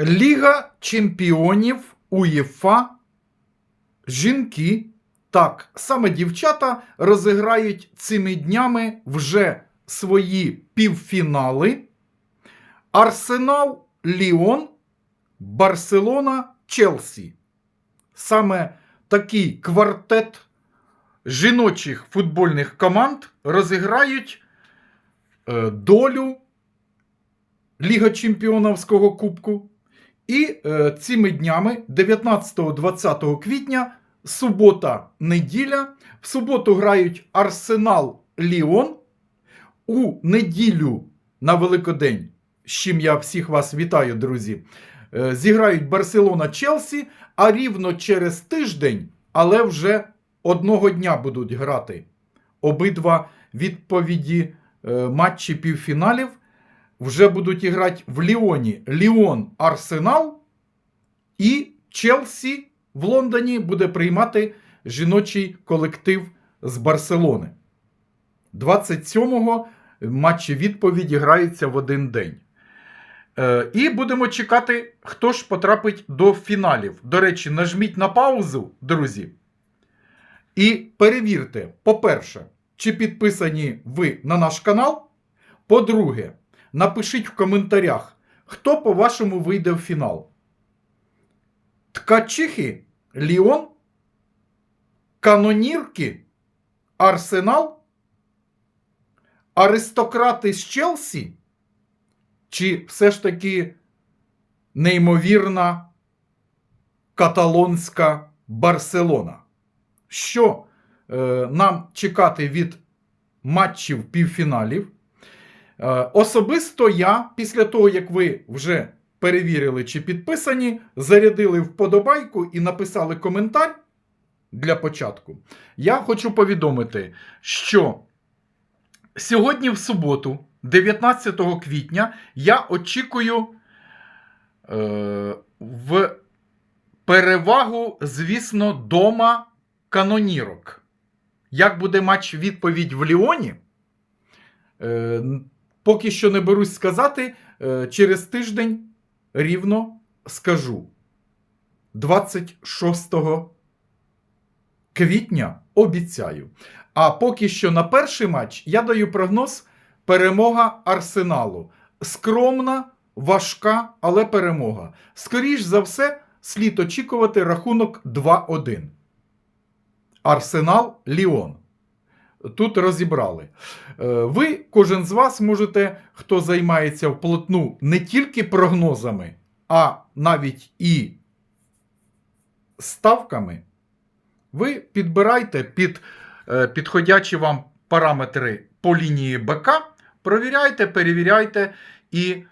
Ліга чемпіонів УЄФА. Жінки. Так, саме дівчата розіграють цими днями вже свої півфінали. Арсенал Ліон, Барселона, Челсі. Саме такий квартет жіночих футбольних команд розіграють е, долю Ліга Чемпіонівського кубку. І е, цими днями, 19-20 квітня, субота, неділя. В суботу грають Арсенал Ліон. У неділю на Великодень, з чим я всіх вас вітаю, друзі. е, Зіграють Барселона Челсі, а рівно через тиждень, але вже одного дня будуть грати. Обидва відповіді е, матчі півфіналів вже будуть грати в Ліоні. Ліон Арсенал і Челсі в Лондоні буде приймати жіночий колектив з Барселони. 27-го матчі відповіді граються в один день. Е, і будемо чекати, хто ж потрапить до фіналів. До речі, нажміть на паузу, друзі. І перевірте, по-перше, чи підписані ви на наш канал. По-друге, напишіть в коментарях, хто, по-вашому, вийде в фінал. Ткачихи Ліон, Канонірки, Арсенал, Аристократи з Челсі, чи все ж таки неймовірна каталонська Барселона? Що е, нам чекати від матчів півфіналів? Е, Особисто я, після того, як ви вже перевірили чи підписані, зарядили вподобайку і написали коментар для початку, я хочу повідомити, що сьогодні в суботу, 19 квітня, я очікую е, в перевагу, звісно, дома канонірок. Як буде матч відповідь в Ліоні? Е, Поки що не берусь сказати, е, через тиждень рівно скажу. 26 квітня обіцяю. А поки що на перший матч я даю прогноз перемога Арсеналу. Скромна, важка, але перемога. Скоріш за все, слід очікувати рахунок 2-1. Арсенал Ліон. Тут розібрали. Е, Ви, кожен з вас, можете, хто займається вплотну не тільки прогнозами, а навіть і ставками, ви підбирайте під е, підходячі вам параметри по лінії БК, провіряйте, перевіряйте і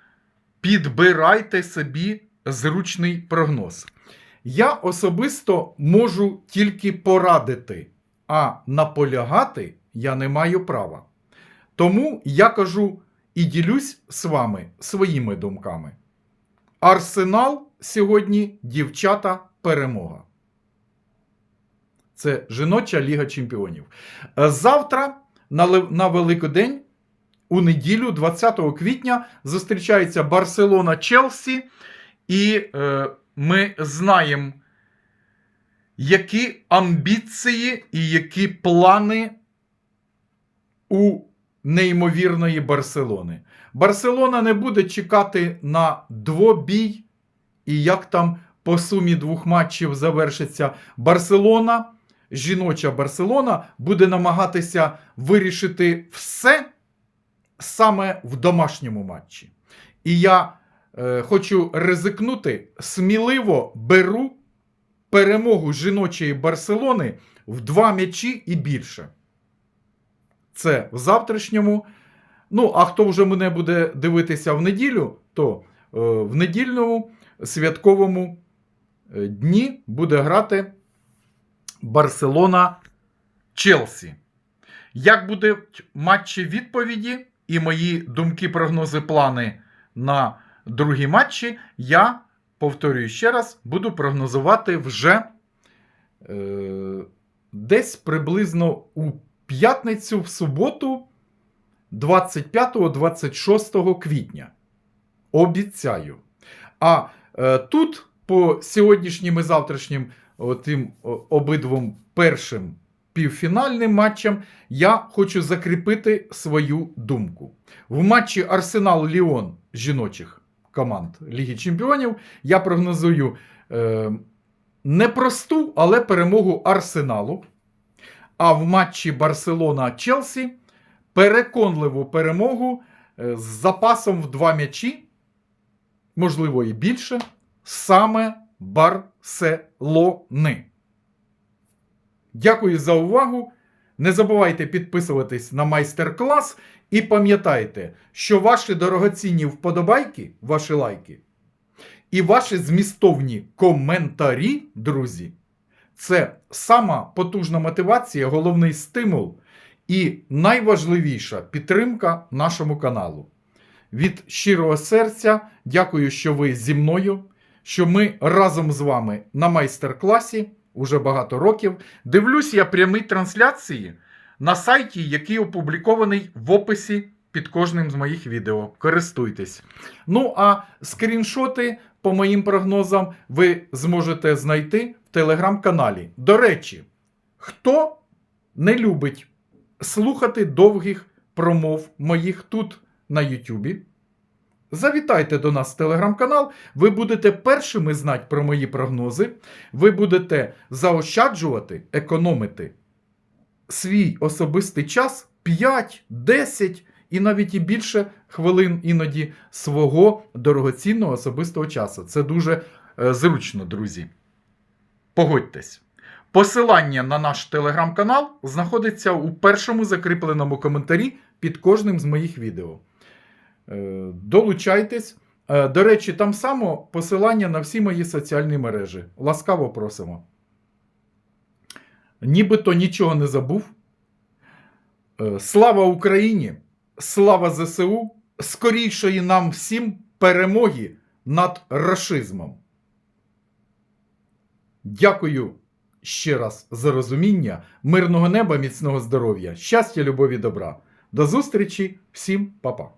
підбирайте собі зручний прогноз. Я особисто можу тільки порадити, а наполягати я не маю права. Тому я кажу і ділюсь з вами своїми думками. Арсенал сьогодні дівчата перемога. Це жіноча Ліга Чемпіонів. Завтра на Великодень, у неділю, 20 квітня, зустрічається Барселона Челсі, і е, ми знаємо, які амбіції і які плани у неймовірної Барселони. Барселона не буде чекати на двобій, і як там по сумі двох матчів завершиться Барселона. Жіноча Барселона буде намагатися вирішити все саме в домашньому матчі. І я е, хочу ризикнути, сміливо беру перемогу жіночої Барселони в два м'ячі і більше. Це в завтрашньому. Ну, а хто вже мене буде дивитися в неділю, то е, в недільному святковому е, дні буде грати Барселона Челсі. Як будуть матчі відповіді і мої думки, прогнози, плани на другі матчі, я повторюю ще раз, буду прогнозувати вже е, десь приблизно у п'ятницю, в суботу, 25-26 квітня. Обіцяю. А Е, Тут по сьогоднішнім і завтрашнім тим обидвом першим півфінальним матчам я хочу закріпити свою думку. В матчі Арсенал Ліон жіночих команд Ліги Чемпіонів я прогнозую е, непросту, але перемогу Арсеналу. А в матчі Барселона Челсі переконливу перемогу е, з запасом в два м'ячі, можливо, і більше, саме Барселони. Дякую за увагу. Не забувайте підписуватись на майстер-клас і пам'ятайте, що ваші дорогоцінні вподобайки, ваші лайки і ваші змістовні коментарі, друзі, це сама потужна мотивація, головний стимул і найважливіша підтримка нашому каналу. Від щирого серця дякую, що ви зі мною, що ми разом з вами на майстер-класі уже багато років. Дивлюсь я прямі трансляції на сайті, який опублікований в описі під кожним з моїх відео. Користуйтесь. Ну а скріншоти, по моїм прогнозам, ви зможете знайти в телеграм-каналі. До речі, хто не любить слухати довгих промов моїх тут на Ютубі, Завітайте до нас в телеграм-канал, ви будете першими знати про мої прогнози, ви будете заощаджувати, економити свій особистий час 5, 10 і навіть і більше хвилин іноді свого дорогоцінного особистого часу. Це дуже е, зручно, друзі. Погодьтесь. Посилання на наш телеграм-канал знаходиться у першому закріпленому коментарі під кожним з моїх відео. Е, Долучайтесь. Е, До речі, там само посилання на всі мої соціальні мережі. Ласкаво просимо. Нібито нічого не забув. Слава Україні! Слава ЗСУ! Скорішої нам всім перемоги над рашизмом. Дякую ще раз за розуміння, мирного неба, міцного здоров'я, щастя, любові, добра. До зустрічі, всім па-па.